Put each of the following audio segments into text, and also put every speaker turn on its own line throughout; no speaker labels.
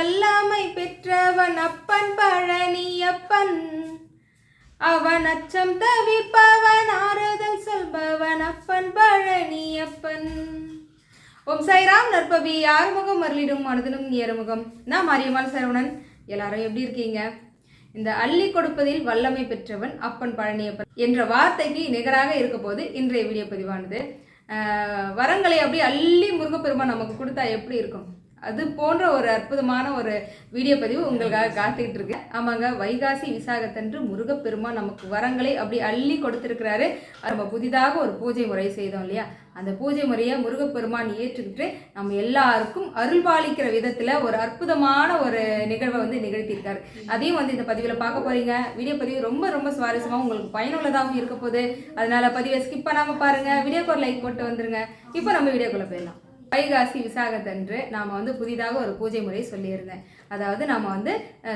வல்லாமை பெற்றவன் அப்பன் பழனியப்பன் அவன் அச்சம் தவிப்பவன் ஆறுதல் சொல்பவன் அப்பன் பழனியப்பன் ஓம் சாய்ராம் நற்பவி ஆறுமுகம் மருளிடும் மனதிலும் ஏறுமுகம். நான் மாரியம்மாள் சரவணன். எல்லாரும் எப்படி இருக்கீங்க? இந்த அள்ளி கொடுப்பதில் வல்லமை பெற்றவன் அப்பன் பழனியப்பன் என்ற வார்த்தைக்கு நிகராக இருக்க போது இன்றைய வீடியோ பதிவானது. ஆஹ் வரங்களை அப்படியே அள்ளி முருகப்பெருமான் நமக்கு கொடுத்தா எப்படி இருக்கும்? அது போன்ற ஒரு அற்புதமான ஒரு வீடியோ பதிவு உங்களுக்காக காத்துக்கிட்டு இருக்கு ஆமாங்க வைகாசி விசாகத்தன்று முருகப்பெருமான் நமக்கு வரங்களை அப்படி அள்ளி கொடுத்துருக்கிறாரு. நம்ம புதிதாக ஒரு பூஜை முறை செய்தோம் இல்லையா? அந்த பூஜை முறையை முருகப்பெருமான் ஏற்றுக்கிட்டு நம்ம எல்லாருக்கும் அருள்பாலிக்கிற விதத்தில் ஒரு அற்புதமான ஒரு நிகழ்வை வந்து நிகழ்த்தியிருக்காரு. அதையும் வந்து இந்த பதிவில் பார்க்க போறீங்க. வீடியோ பதிவு ரொம்ப ரொம்ப சுவாரஸ்யமாக உங்களுக்கு பயனுள்ளதாகவும் இருக்க போகுது. அதனால பதிவை ஸ்கிப் பண்ணாமல் பாருங்க. வீடியோக்கு ஒரு லைக் போட்டு வந்துருங்க. இப்போ நம்ம வீடியோக்குள்ளே போயிடலாம். வைகாசி விசாகத்தன்று நாம் வந்து புதிதாக ஒரு பூஜை முறை சொல்லியிருந்தேன். அதாவது நாம் வந்து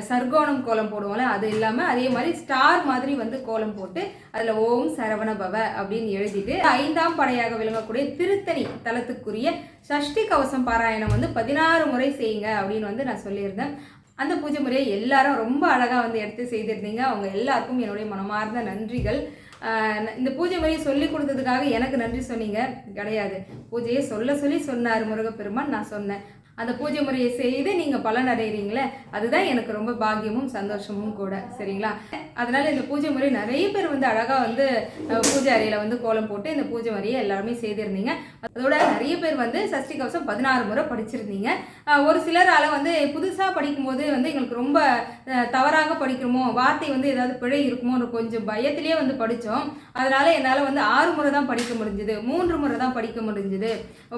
சர்க்கோணம் கோலம் போடுவோம்ல அது இல்லாமல் அதே மாதிரி ஸ்டார் மாதிரி வந்து கோலம் போட்டு அதில் ஓம் சரவண பவ அப்படின்னு எழுதிட்டு ஐந்தாம் படையாக விளங்கக்கூடிய திருத்தணி தலத்துக்குரிய சஷ்டி கவசம் பாராயணம் வந்து பதினாறு முறை செய்யுங்க அப்படின்னு வந்து நான் சொல்லியிருந்தேன். அந்த பூஜை முறையை எல்லாரும் ரொம்ப அழகாக வந்து எடுத்து செய்திருந்தீங்க. அவங்க எல்லாருக்கும் என்னுடைய மனமார்ந்த நன்றிகள். இந்த பூஜை முறையை சொல்லி கொடுத்ததுக்காக எனக்கு நன்றி சொன்னீங்க. கிடையாது. பூஜையை சொல்ல சொல்லி சொன்னார் முருகப்பெருமான். நான் சொன்னேன். அந்த பூஜை முறையை செய்து நீங்கள் பலன் அடைகிறீங்களே அதுதான் எனக்கு ரொம்ப பாக்கியமும் சந்தோஷமும் கூட சரிங்களா? அதனால் இந்த பூஜை முறை நிறைய பேர் வந்து அழகாக வந்து பூஜை அறையில் வந்து கோலம் போட்டு இந்த பூஜை முறையை எல்லாருமே செய்திருந்தீங்க. அதோட நிறைய பேர் வந்து சஷ்டி கவசம் பதினாறு முறை படிச்சிருந்தீங்க. ஒரு சிலரால் வந்து புதுசாக படிக்கும்போது வந்து எங்களுக்கு ரொம்ப தவறாக படிக்கிறோமோ வார்த்தை வந்து ஏதாவது பிழை இருக்குமோ கொஞ்சம் பயத்திலேயே வந்து படித்தோம் அதனால் என்னால் வந்து ஆறு முறை தான் படிக்க முடிஞ்சுது மூன்று முறை தான் படிக்க முடிஞ்சுது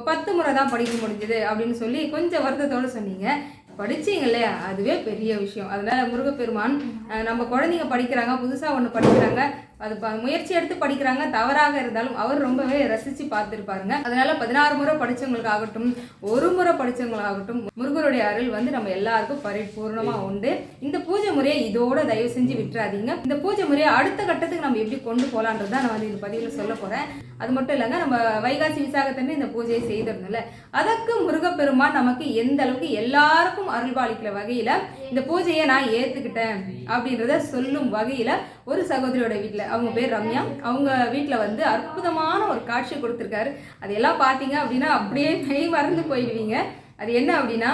பத்து முறை தான் படிக்க முடிஞ்சுது அப்படின்னு சொல்லி கொஞ்சம் வருத்தத்தோடு சொன்னீங்க. படிச்சீங்க இல்லையா? அதுவே பெரிய விஷயம். அதனால முருகப்பெருமான் நம்ம குழந்தைங்க படிக்கிறாங்க புதுசாக ஒன்று படிக்கிறாங்க. அது ப முயற்சி எடுத்து படிக்கிறாங்க. தவறாக இருந்தாலும் அவர் ரொம்பவே ரசித்து பார்த்துருப்பாருங்க. அதனால பதினாறு முறை படித்தவங்களுக்காகட்டும் ஒரு முறை படித்தவங்களாகட்டும் முருகருடைய அருள் வந்து நம்ம எல்லாருக்கும் பரிபூர்ணமாக உண்டு. இந்த பூஜை முறையை இதோட தயவு செஞ்சு விட்டுறாதீங்க. இந்த பூஜை முறையை அடுத்த கட்டத்துக்கு நம்ம எப்படி கொண்டு போகலான்றது தான் நான் வந்து இந்த பதிவில் சொல்ல போகிறேன் அது மட்டும் இல்லைங்க நம்ம வைகாசி விசாகத்தன்று இந்த பூஜையை செய்திருந்தோம்ல. அதற்கு முருகப்பெருமான் நமக்கு எந்த அளவுக்கு எல்லாருக்கும் அருள்பாலிக்கிற வகையில் இந்த பூஜையை நான் ஏற்றுக்கிட்டேன் அப்படின்றத சொல்லும் வகையில் ஒரு சகோதரியோட வீட்டில் அவங்க பேர் ரம்யா. அவங்க வீட்டில் வந்து அற்புதமான ஒரு காட்சி கொடுத்துருக்காரு. அதையெல்லாம் பார்த்தீங்க அப்படின்னா அப்படியே மெய் மறந்து போயிடுவீங்க. அது என்ன அப்படின்னா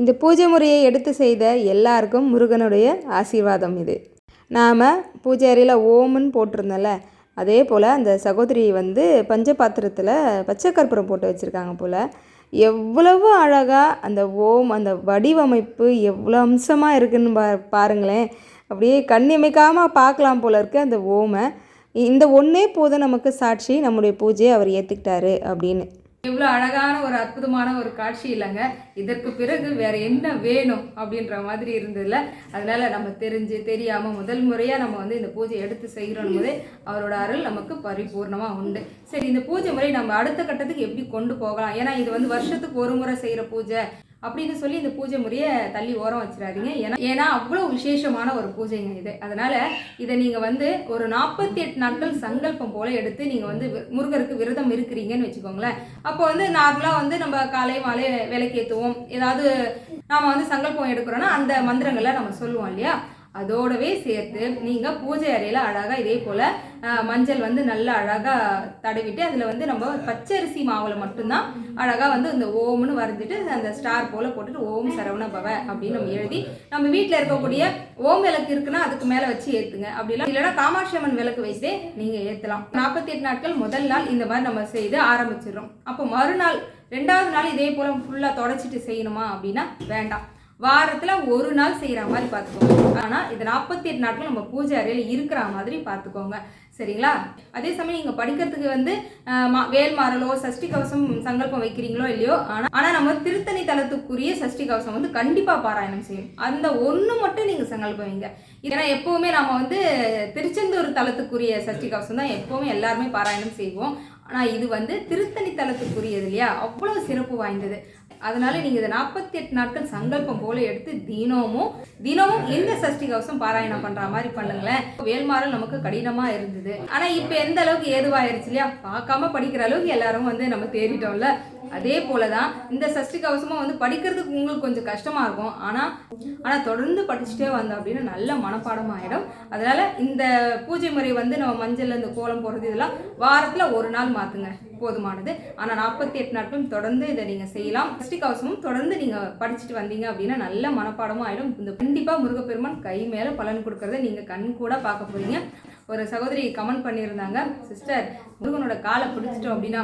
இந்த பூஜை முறையை எடுத்து செய்த எல்லாருக்கும் முருகனுடைய ஆசீர்வாதம் இது. நாம் பூஜை அறையில் ஓம்னு போட்டிருந்தோம்ல அதே போல் அந்த சகோதரி வந்து பஞ்ச பாத்திரத்தில் பச்சை கற்பூரம் போட்டு வச்சுருக்காங்க போல். எவ்வளவு அழகாக அந்த ஓம் அந்த வடிவமைப்பு எவ்வளோ அம்சமாக இருக்குன்னு பா பாருங்களேன். அப்படியே கண்ணிமைக்காமல் பார்க்கலாம் போல இருக்க அந்த ஓமை. இந்த ஒன்றே போதும் நமக்கு சாட்சி நம்முடைய பூஜையை அவர் ஏற்றுக்கிட்டாரு அப்படின்னு.
இவ்வளோ அழகான ஒரு அற்புதமான ஒரு காட்சி இல்லைங்க. இதற்கு பிறகு வேற என்ன வேணும் அப்படின்ற மாதிரி இருந்ததில்ல அதனால நம்ம தெரிஞ்சு தெரியாம முதல் முறையா நம்ம வந்து இந்த பூஜை எடுத்து செய்கிறோம் போது அவரோட அருள் நமக்கு பரிபூர்ணமா உண்டு. சரி இந்த பூஜை முறை நம்ம அடுத்த கட்டத்துக்கு எப்படி கொண்டு போகலாம்? ஏன்னா இது வந்து வருஷத்துக்கு ஒரு முறை செய்யற பூஜை. அப்படின்னு சொல்லி இந்த பூஜை முறையை தள்ளி ஓரம் வச்சிடாதீங்க. ஏன்னா ஏன்னா அவ்வளோ விசேஷமான ஒரு பூஜைங்க இது. அதனால இதை நீங்கள் வந்து ஒரு நாற்பத்தி எட்டு நாட்கள் சங்கல்பம் போல எடுத்து நீங்கள் வந்து முருகருக்கு விரதம் இருக்கிறீங்கன்னு வச்சுக்கோங்களேன். அப்போ வந்து நார்மலாக வந்து நம்ம காலை மாலை விளக்கேற்றுவோம் ஏதாவது நாம் வந்து சங்கல்பம் எடுக்கிறோன்னா அந்த மந்திரங்களை நம்ம சொல்லுவோம் இல்லையா? அதோடவே சேர்த்து நீங்கள் பூஜை அறையில் அழகாக இதே போல் மஞ்சள் வந்து நல்லா அழகாக தடவிட்டு அதில் வந்து நம்ம பச்சரிசி மாவில் மட்டும்தான் அழகாக வந்து இந்த ஓம்னு வரைஞ்சிட்டு அந்த ஸ்டார் போல் போட்டுட்டு ஓம் சரவண பவ அப்படின்னு நம்ம எழுதி நம்ம வீட்டில் இருக்கக்கூடிய ஓம் விளக்கு இருக்குன்னா அதுக்கு மேலே வச்சு ஏற்றுங்க அப்படிலாம் இல்லைன்னா காமாட்சி அம்மன் விளக்கு வச்சே நீங்கள் ஏற்றலாம் நாற்பத்தி எட்டு நாட்கள் முதல் நாள் இந்த மாதிரி நம்ம செய்து ஆரம்பிச்சிடுறோம். அப்போ மறுநாள் ரெண்டாவது நாள் இதே போல் ஃபுல்லாக தொடச்சிட்டு செய்யணுமா அப்படின்னா வேண்டாம். வாரத்தில் ஒரு நாள் செய்கிற மாதிரி பார்த்துக்கோங்க ஆனால் இது நாற்பத்தி எட்டு நாட்கள் நம்ம பூஜை அறையில் இருக்கிற மாதிரி பார்த்துக்கோங்க சரிங்களா? அதே சமயம் நீங்கள் படிக்கிறதுக்கு வந்து மா- வேல்மாறலோ சஷ்டி கவசம் சங்கல்பம் வைக்கிறீங்களோ இல்லையோ ஆனால் ஆனால் நம்ம திருத்தணி தலத்துக்குரிய சஷ்டி கவசம் வந்து கண்டிப்பாக பாராயணம் செய்யும் அந்த ஒன்று மட்டும் நீங்கள் சங்கல்பம் வைங்க. ஏன்னா எப்போவுமே நம்ம வந்து திருச்செந்தூர் தலத்துக்குரிய சஷ்டி கவசம் தான் எப்போவுமே எல்லாருமே பாராயணம் செய்வோம். ஆனால் இது வந்து திருத்தணி தலத்துக்குரியது இல்லையா? அவ்வளோ சிறப்பு வாய்ந்தது. அதனால நீங்க இதை நாற்பத்தி எட்டு நாட்கள் சங்கல்பம் போல எடுத்து தினமும் தினமும் இந்த சஷ்டி கவசம் பாராயணம் பண்ற மாதிரி பண்ணுங்களேன். வேல்மாறல் நமக்கு கடினமா இருந்தது. ஆனா இப்ப எந்த அளவுக்கு ஏதுவாயிருச்சு இல்லையா? பார்க்காம படிக்கிற அளவுக்கு எல்லாரும் வந்து நம்ம தேடிட்டோம்ல. அதே போல தான் இந்த சஷ்டி கவசமும் வந்து படிக்கிறதுக்கு உங்களுக்கு கொஞ்சம் கஷ்டமாக இருக்கும். ஆனால் ஆனால் தொடர்ந்து படிச்சுட்டே வந்தோம் அப்படின்னா நல்ல மனப்பாடம் ஆகிடும் அதனால் இந்த பூஜை முறை வந்து நம்ம மஞ்சள் இந்த கோலம் போடுறது இதெல்லாம் வாரத்தில் ஒரு நாள் மாற்றுங்க போதுமானது. ஆனால் நாற்பத்தி எட்டு நாட்களும் தொடர்ந்து இதை நீங்கள் செய்யலாம். சஷ்டி கவசமும் தொடர்ந்து நீங்கள் படிச்சுட்டு வந்தீங்க அப்படின்னா நல்ல மனப்பாடமும் ஆகிடும் இந்த கண்டிப்பாக முருகப்பெருமான் கை மேலே பலன் கொடுக்கறத நீங்கள் கண் கூட பார்க்க போறீங்க. ஒரு சகோதரி கமெண்ட் பண்ணியிருந்தாங்க சிஸ்டர் முருகனோட காலை பிடிச்சிட்டோம் அப்படின்னா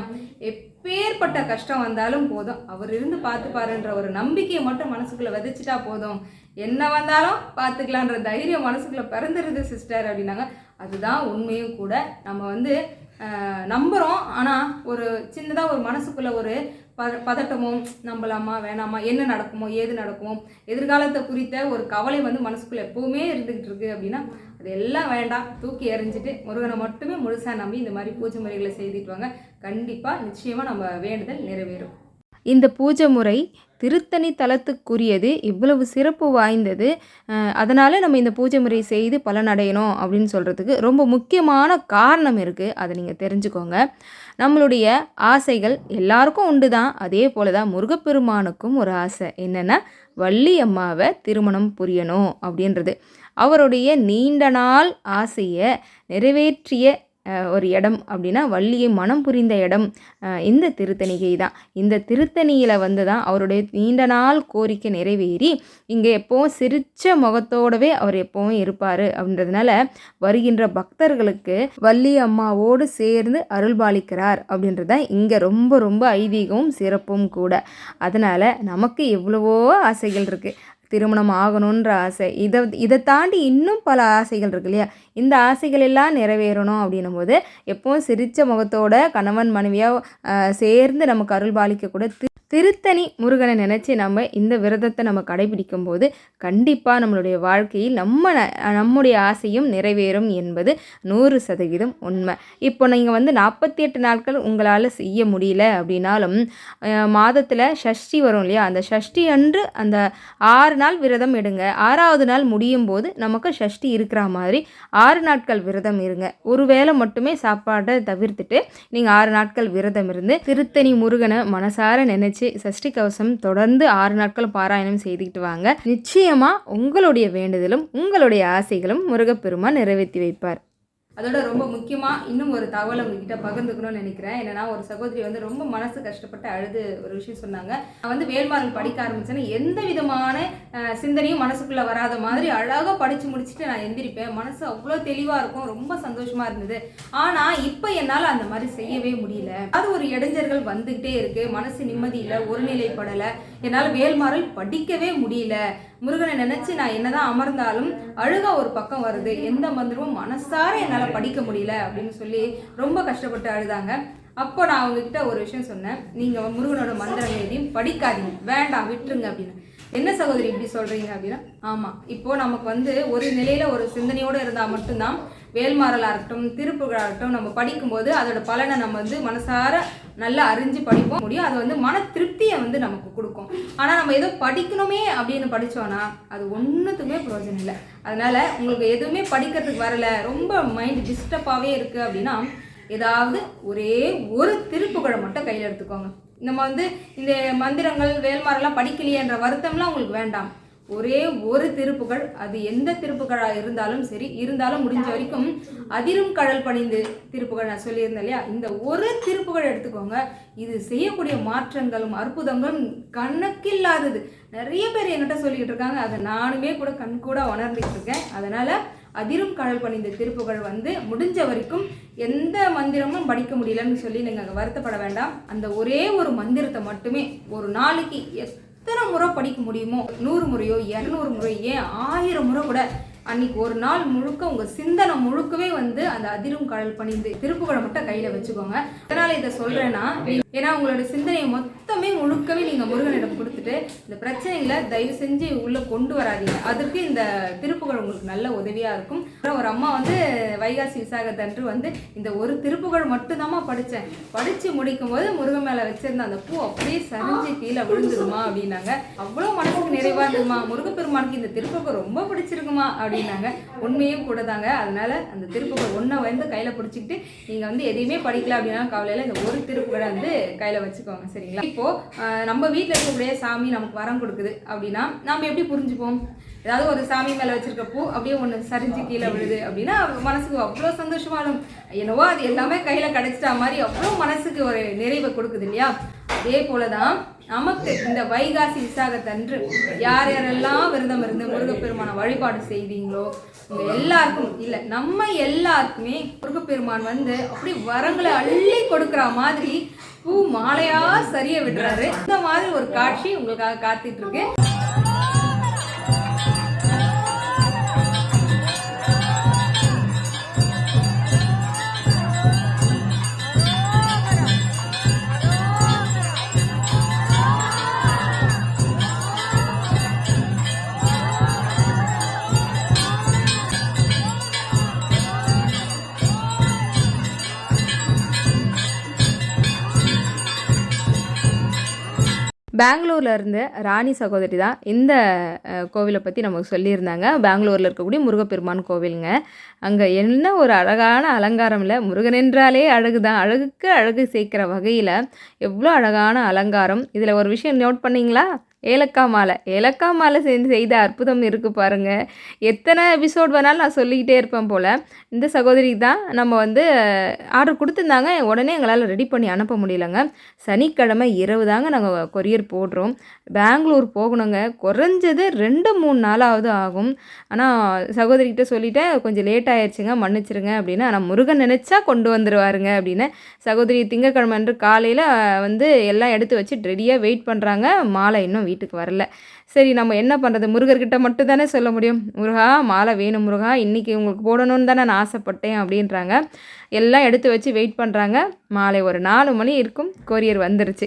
எப் எப்பேற்பட்ட கஷ்டம் வந்தாலும் போதும். அவர் இருந்து பார்த்துப்பாருன்ற ஒரு நம்பிக்கையை மட்டும் மனசுக்குள்ளே விதைச்சிட்டா போதும். என்ன வந்தாலும் பார்த்துக்கலான்ற தைரியம் மனசுக்குள்ளே பிறந்துருது சிஸ்டர் அப்படின்னாங்க. அதுதான் உண்மையும் கூட. நம்ம வந்து நம்புகிறோம் ஆனால் ஒரு சின்னதாக ஒரு மனசுக்குள்ளே ஒரு ப பதட்டமும் நம்பலாமா வேணாமா என்ன நடக்குமோ ஏது நடக்குமோ எதிர்காலத்தை குறித்த ஒரு கவலை வந்து மனசுக்குள்ளே எப்பவுமே இருந்துகிட்டு இருக்கு அப்படின்னா அது எல்லாம் வேண்டாம். தூக்கி எறிஞ்சிட்டு முருகனை மட்டுமே முழுசாக நம்பி இந்த மாதிரி பூஜை முறைகளை செய்துட்டு வாங்க. கண்டிப்பாக நிச்சயமாக நம்ம வேண்டுதல் நிறைவேறும்.
இந்த பூஜை முறை திருத்தணி தலத்துக்குரியது இவ்வளவு சிறப்பு வாய்ந்தது. அதனால் நம்ம இந்த பூஜை முறை செய்து பலனடையணும் அப்படின்னு சொல்கிறதுக்கு ரொம்ப முக்கியமான காரணம் இருக்குது அதை நீங்கள் தெரிஞ்சுக்கோங்க. நம்மளுடைய ஆசைகள் எல்லாருக்கும் உண்டு தான். அதே போல தான் முருகப்பெருமானுக்கும் ஒரு ஆசை. என்னென்னா வள்ளி அம்மாவை திருமணம் புரியணும் அப்படின்றது. அவருடைய நீண்ட நாள் ஆசையை நிறைவேற்றிய ஒரு இடம் அப்படின்னா வள்ளியை மனம் புரிந்த இடம். இந்த திருத்தணிகை தான். இந்த திருத்தணியில் வந்து தான் அவருடைய நீண்ட நாள் கோரிக்கை நிறைவேறி இங்கே எப்போவும் சிரித்த முகத்தோடவே அவர் எப்போவும் இருப்பார் அப்படின்றதுனால வருகின்ற பக்தர்களுக்கு வள்ளி அம்மாவோடு சேர்ந்து அருள்பாலிக்கிறார் அப்படின்றத இங்கே ரொம்ப ரொம்ப ஐதீகமும் சிறப்பும் கூட. அதனால் நமக்கு எவ்வளவோ ஆசைகள் இருக்குது திருமணம் ஆகணுன்ற ஆசை. இதை இதை தாண்டி இன்னும் பல ஆசைகள் இருக்கு இல்லையா? இந்த ஆசைகள் எல்லாம் நிறைவேறணும் அப்படின்னும் போது எப்போவும் சிரித்த முகத்தோட கணவன் மனைவியாக சேர்ந்து நமக்கு அருள் பாலிக்கக்கூட திருத்தணி முருகனை நினச்சி நம்ம இந்த விரதத்தை நம்ம கடைபிடிக்கும் போது கண்டிப்பாக நம்மளுடைய வாழ்க்கையில் நம்ம ந- நம்முடைய ஆசையும் நிறைவேறும் என்பது நூறு சதவீதம் உண்மை. இப்போ நீங்கள் வந்து நாற்பத்தி எட்டு நாட்கள் உங்களால் செய்ய முடியல அப்படின்னாலும் மாதத்தில் ஷஷ்டி வரும் இல்லையா? அந்த ஷஷ்டி அன்று அந்த ஆறு நாள் விரதம் எடுங்க. ஆறாவது நாள் முடியும் போது நமக்கு ஷஷ்டி இருக்கிற மாதிரி ஆறு நாட்கள் விரதம் இருங்க. ஒரு வேளை மட்டுமே சாப்பாடை தவிர்த்துட்டு நீங்கள் ஆறு நாட்கள் விரதம் இருந்து திருத்தணி முருகனை மனசார நினைச்சு சஷ்டி கவசம் தொடர்ந்து ஆறு நாட்கள் பாராயணம் செய்துக்கிட்டு வாங்க. நிச்சயமாக உங்களுடைய வேண்டுதலும் உங்களுடைய ஆசைகளும் முருகப்பெருமான் நிறைவேற்றி வைப்பார்.
அதோட ரொம்ப முக்கியமாக இன்னும் ஒரு தகவலை உங்ககிட்ட பகிர்ந்துக்கணும்னு நினைக்கிறேன். என்னன்னா ஒரு சகோதரி வந்து ரொம்ப மனசு கஷ்டப்பட்டு அழுது ஒரு விஷயம் சொன்னாங்க. நான் வந்து வேல்மாறல் படிக்க ஆரம்பிச்சேன்னா எந்த விதமான சிந்தனையும் மனசுக்குள்ள வராத மாதிரி அழகாக படிச்சு முடிச்சுட்டு நான் எந்திரிப்பேன். மனசு அவ்வளோ தெளிவாக இருக்கும். ரொம்ப சந்தோஷமா இருந்தது. ஆனால் இப்போ என்னால் அந்த மாதிரி செய்யவே முடியல. அது ஒரு இடைஞ்சர்கள் வந்துகிட்டே இருக்கு. மனசு நிம்மதியில் ஒருநிலைப்படலை. என்னால் வேல்மாறல் படிக்கவே முடியல. முருகனை நினைச்சு நான் என்னதான் அமர்ந்தாலும் அழுக ஒரு பக்கம் வருது. எந்த மந்திரமும் மனசார என்னால் படிக்க முடியல அப்படின்னு சொல்லி ரொம்ப கஷ்டப்பட்டு அழுதாங்க. அப்போ நான் அவங்கக்கிட்ட ஒரு விஷயம் சொன்னேன். நீங்கள் முருகனோட மந்திரம் எதையும் படிக்காதீங்க. வேண்டாம் விட்டுருங்க அப்படின்னு. என்ன சகோதரி இப்படி சொல்றீங்க அப்படின்னா ஆமாம் இப்போ நமக்கு வந்து ஒரு நிலையில ஒரு சிந்தனையோடு இருந்தால் மட்டும்தான் வேல்மாறலாக இருக்கட்டும் திருப்புகழா இருக்கட்டும் நம்ம படிக்கும்போது அதோட பலனை நம்ம வந்து மனசார நல்லா அறிஞ்சு படிப்போம். முடியும். அது வந்து மன திருப்தியை வந்து நமக்கு கொடுக்கும். ஆனால் நம்ம ஏதோ படிக்கணுமே அப்படின்னு படித்தோன்னா அது ஒன்றுத்துக்குமே பிரயோஜனம் இல்லை. அதனால உங்களுக்கு எதுவுமே படிக்கிறதுக்கு வரல ரொம்ப மைண்ட் டிஸ்டர்பாகவே இருக்குது அப்படின்னா ஏதாவது ஒரே ஒரு திருப்புகழை மட்டும் கையில் எடுத்துக்கோங்க. நம்ம வந்து இந்த மந்திரங்கள் வேல்மாரெல்லாம் படிக்கலையேன்ற வருத்தம்லாம் உங்களுக்கு வேண்டாம். ஒரே ஒரு திருப்புகள் அது எந்த திருப்புகழாக இருந்தாலும் சரி இருந்தாலும் முடிஞ்ச வரைக்கும் அதிரும் கடல் பணிந்து திருப்புகள் நான் சொல்லியிருந்தேன் இல்லையா? இந்த ஒரு திருப்புகள் எடுத்துக்கோங்க. இது செய்யக்கூடிய மாற்றங்களும் அற்புதங்களும் கணக்கில்லாதது. நிறைய பேர் என்கிட்ட சொல்லிக்கிட்டு இருக்காங்க. அதை நானுமே கூட கண் கூட உணர்ந்துட்டு இருக்கேன். அதனால அதிரும் கடல் பணிந்த திருப்புகள் வந்து முடிஞ்ச வரைக்கும் எந்த மந்திரமும் படிக்க முடியலன்னு சொல்லி நீங்கள் வருத்தப்பட வேண்டாம். அந்த ஒரே ஒரு மந்திரத்தை மட்டுமே ஒரு நாளைக்கு எத்தனை முறை படிக்க முடியுமோ? நூறு முறையோ இரநூறு முறையோ ஏன் ஆயிரம் முறை கூட அன்னைக்கு ஒரு நாள் முழுக்க உங்க சிந்தனை முழுக்கவே வந்து அந்த அதிரும் கடல் பணிந்து திருப்புகளை மட்டும் கையில வச்சுக்கோங்க. அதனால இதை சொல்றேன்னா ஏன்னா உங்களோட சிந்தனையை மொத்தமே முழுக்கவே நீங்க முருகனிடம் கொடுத்துட்டு இந்த பிரச்சனைகளை தயவு செஞ்சு உள்ள கொண்டு வராதீங்க. அதற்கு இந்த திருப்புகழ் உங்களுக்கு நல்ல உதவியா இருக்கும். அப்புறம் ஒரு அம்மா வந்து வைகாசி விசாகத்தன்று வந்து இந்த ஒரு திருப்புகழ் மட்டும்தாம்மா படித்தேன் படித்து முடிக்கும் போது முருகன் மேலே வச்சிருந்த அந்த பூ அப்படியே சரிஞ்சு கீழே விழுந்துருமா அப்படின்னாங்க. அவ்வளோ மனசுக்கு நிறைவா இருந்துமா முருகப்பெருமானுக்கு இந்த திருப்புகள் ரொம்ப பிடிச்சிருக்குமா அப்படின்னாங்க. உண்மையும் கூட தாங்க அதனால அந்த திருப்புகள் ஒன்றை வந்து கையில் பிடிச்சிக்கிட்டு நீங்கள் வந்து எதையுமே படிக்கல அப்படின்னா கவலையில் இந்த ஒரு திருப்புகளை வந்து கையில் வச்சுக்கோங்க. சரிங்களா? இப்போ நம்ம வீட்டில் இருக்கக்கூடிய சாமி நமக்கு வரம் கொடுக்குது அப்படின்னா நம்ம எப்படி புரிஞ்சுப்போம்? ஏதாவது ஒரு சாமி மேலே வச்சிருக்க பூ அப்படியே ஒன்று சரிஞ்சு கீழே விழுது அப்படின்னா மனசுக்கு அவ்வளோ சந்தோஷமாகும் என்னவோ அது எல்லாமே கையில் கிடைச்சிட்டா மாதிரி அவ்வளோ மனசுக்கு ஒரு நிறைவை கொடுக்குது இல்லையா? அதே போலதான் நமக்கு இந்த வைகாசி விசாகத்தன்று யார் யாரெல்லாம் விரதம் இருந்து முருகப்பெருமான வழிபாடு செய்தீங்களோ உங்க எல்லாருக்கும் இல்லை நம்ம எல்லாருக்குமே முருகப்பெருமான் வந்து அப்படி வரங்களை அள்ளி கொடுக்குற மாதிரி பூ மாலையா சரிய விடுறாரு. இந்த மாதிரி ஒரு காட்சி உங்களுக்காக காத்துட்டு இருக்கேன்.
பெங்களூரில் இருந்து ராணி சகோதரி தான் இந்த கோவிலை பற்றி நமக்கு சொல்லியிருந்தாங்க. பெங்களூரில் இருக்கக்கூடிய முருகப்பெருமான் கோவிலுங்க. அங்கே என்ன ஒரு அழகான அலங்காரம் இல்லை. முருகன் என்றாலே அழகு தான் அழகுக்கு அழகு சேர்க்கிற வகையில் எவ்வளோ அழகான அலங்காரம். இதில் ஒரு விஷயம் நோட் பண்ணீங்களா? ஏலக்காய் மாலை. ஏலக்காய் மாலை செஞ்சு செய்த அற்புதம் இருக்குது பாருங்கள் எத்தனை எபிசோட் வேணாலும் நான் சொல்லிக்கிட்டே இருப்பேன் போல். இந்த சகோதரி தான் நம்ம வந்து ஆர்டர் கொடுத்துருந்தாங்க. உடனே எங்களால் ரெடி பண்ணி அனுப்ப முடியலங்க. சனிக்கிழமை இரவு தாங்க நாங்கள் கொரியர் போடுறோம். பெங்களூர் போகணுங்க. குறைஞ்சது ரெண்டு மூணு நாளாவது ஆகும். ஆனால் சகோதரிகிட்ட சொல்லிட்டேன். கொஞ்சம் லேட் ஆயிடுச்சுங்க. மன்னிச்சிருங்க அப்படின்னு. ஆனால் முருகன் நினச்சா கொண்டு வந்துடுவாருங்க அப்படின்னு. சகோதரி திங்கக்கிழமை அன்று காலையில் வந்து எல்லாம் எடுத்து வச்சு ரெடியாக வெயிட் பண்ணுறாங்க மாலை இன்னும் வீட்டுக்கு வரல. சரி நம்ம என்ன பண்ணுறது முருகர்கிட்ட மட்டும் தானே சொல்ல முடியும். முருகா மாலை வேணும் முருகா இன்றைக்கி உங்களுக்கு போடணும்னு தானே நான் ஆசைப்பட்டேன் அப்படின்றாங்க. எல்லாம் எடுத்து வச்சு வெயிட் பண்ணுறாங்க மாலை ஒரு நாலு மணி இருக்கும் கொரியர் வந்துருச்சு.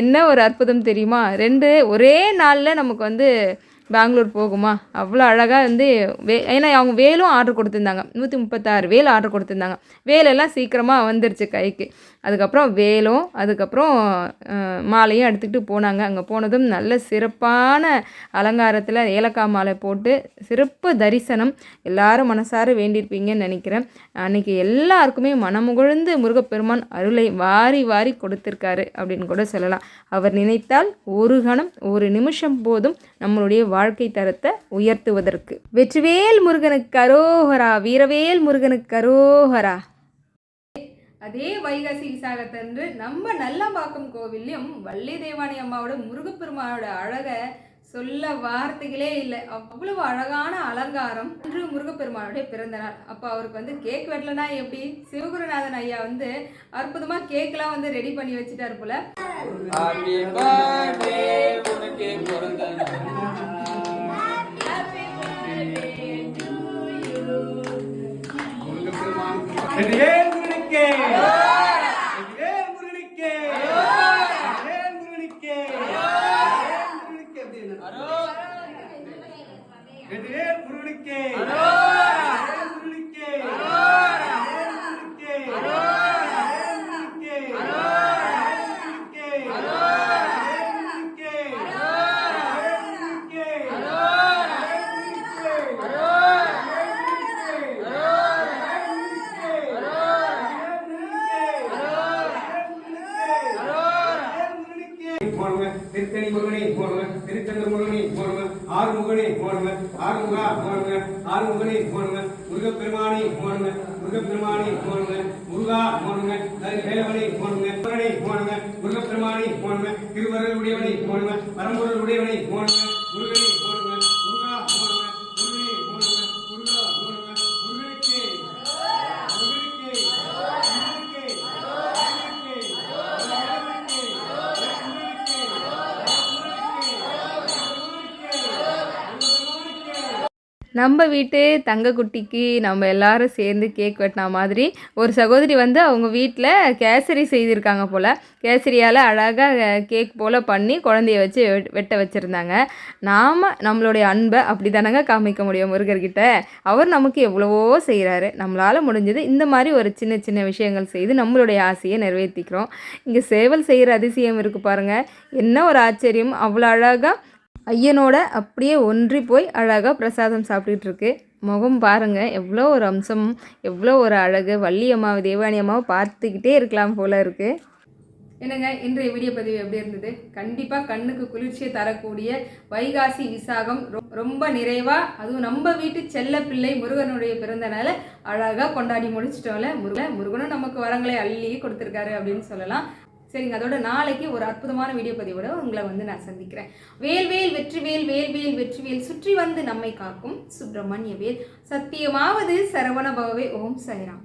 என்ன ஒரு அற்புதம் தெரியுமா? ரெண்டு ஒரே நாளில் நமக்கு வந்து பெங்களூர் போகுமா? அவ்வளோ அழகாக வந்து வே ஏன்னா அவங்க வேலும் ஆர்டர் கொடுத்துருந்தாங்க. நூற்றி முப்பத்தாறு வேல் ஆர்டர் கொடுத்துருந்தாங்க. வேலெல்லாம் சீக்கிரமாக வந்துருச்சு கைக்கு. அதுக்கப்புறம் வேலும் அதுக்கப்புறம் மாலையும் எடுத்துக்கிட்டு போனாங்க. அங்கே போனதும் நல்ல சிறப்பான அலங்காரத்தில் ஏலக்காய் மாலை போட்டு சிறப்பு தரிசனம். எல்லாரும் மனசார வேண்டியிருப்பீங்கன்னு நினைக்கிறேன். அன்னைக்கு எல்லாருக்குமே மனமுகழ்ந்து முருகப்பெருமான் அருளை வாரி வாரி கொடுத்துருக்காரு அப்படின்னு கூட சொல்லலாம். அவர் நினைத்தால் ஒரு கணம் ஒரு நிமிஷம் போதும் நம்மளுடைய வாழ்க்கை தரத்தை உயர்த்துவதற்கு. வெற்றிவேல் முருகனுக்கு அரோகரா வீரவேல் முருகனுக்கு அரோகரா.
அதே வைகாசி விசாகத்தன்று நம்ம நல்லம்பாக்கம் கோவில்லையும் வள்ளி தேவானி அம்மாவோட முருகப்பெருமானோட அழகை சொல்ல வார்த்தைகளே இல்லை. அவ்வளவு அழகான அலங்காரம் அன்று முருகப்பெருமானுடைய பிறந்த நாள். அப்போ அவருக்கு வந்து கேக் வெட்டலனா எப்படி? சிவகுருநாதன் ஐயா வந்து அற்புதமாக கேக்லாம் வந்து ரெடி பண்ணி வச்சுட்டாரு போல.
வெற்றிவேல் முருகனுக்கே வெற்றிவேல் முருகனுக்கே வெற்றிவேல் முருகனுக்கே வெற்றிவேல் முருகனுக்கே அப்படின்னு. வெற்றிவேல் முருகனுக்கே வெற்றிவேல் முருகனுக்கே வெற்றிவேல் முருகனுக்கே வெற்றிவேல் முருகனுக்கே வெற்றிவேல் முருகனுக்கே வெற்றிவேல் முருகனுக்கே போடுங்க திருத்தணி முருகனே போடுங்க திருச்செந்தூர் முருகனே போடுங்க ஆறுமுகனே போடுங்க ஆறுமுகா போடுங்க ஆறுமுகனே போடுங்க முருகப்பெருமானே போடுங்க முருகப்பெருமானே போடுங்க முருகா போடுங்க தனி வேலவனே போடுங்க முருகனே போடுங்க முருகப்பெருமானே போடுங்க திருவருள் உடையவனை போடுங்க பரம்பொருள் உடையவனை போடுங்க
நம்ம வீட்டு தங்கக்குட்டிக்கு நம்ம எல்லாரும் சேர்ந்து கேக் வெட்டின மாதிரி ஒரு சகோதரி வந்து அவங்க வீட்டில் கேசரி செய்திருக்காங்க போல். கேசரியால் அழகாக கேக் போல் பண்ணி குழந்தைய வச்சு வெட்ட வச்சுருந்தாங்க. நாம் நம்மளுடைய அன்பை அப்படி தானங்க காமிக்க முடியும் முருகர்கிட்ட. அவர் நமக்கு எவ்வளவோ செய்கிறாரு நம்மளால் முடிஞ்சது இந்த மாதிரி ஒரு சின்ன சின்ன விஷயங்கள் செய்து நம்மளுடைய ஆசையை நிறைவேற்றிக்கிறோம் இங்கே சேவல் செய்கிற அதிசயம் இருக்குது பாருங்கள் என்ன ஒரு ஆச்சரியம். அவ்வளோ அழகாக ஐயனோட அப்படியே ஒன்றி போய் அழகாக பிரசாதம் சாப்பிட்டுட்டு இருக்கு முகம் பாருங்க எவ்வளோ ஒரு அம்சம் எவ்வளோ ஒரு அழகு. வள்ளி அம்மாவை தேவானி அம்மாவை பார்த்துக்கிட்டே இருக்கலாம் போல இருக்கு. என்னங்க இன்றைய வீடியோ பதிவு எப்படி இருந்தது? கண்டிப்பாக கண்ணுக்கு குளிர்ச்சியை தரக்கூடிய வைகாசி விசாகம் ரொ- ரொம்ப நிறைவாக அதுவும் நம்ம வீட்டு செல்ல பிள்ளை முருகனுடைய பிறந்த அழகாக கொண்டாடி முடிச்சிட்டோம்ல. முருகன் முருகனும் நமக்கு வரங்களை அள்ளி கொடுத்துருக்காரு அப்படின்னு சொல்லலாம். சரிங்க அதோட நாளைக்கு ஒரு அற்புதமான வீடியோ பதிவோட உங்களை வந்து நான் சந்திக்கிறேன். வேல்வேல் வெற்றிவேல் வேல்வேல் வெற்றிவேல் சுற்றி வந்து நம்மை காக்கும் சுப்பிரமணிய வேல். சத்தியமாவது சரவண பவவே ஓம் சைராம்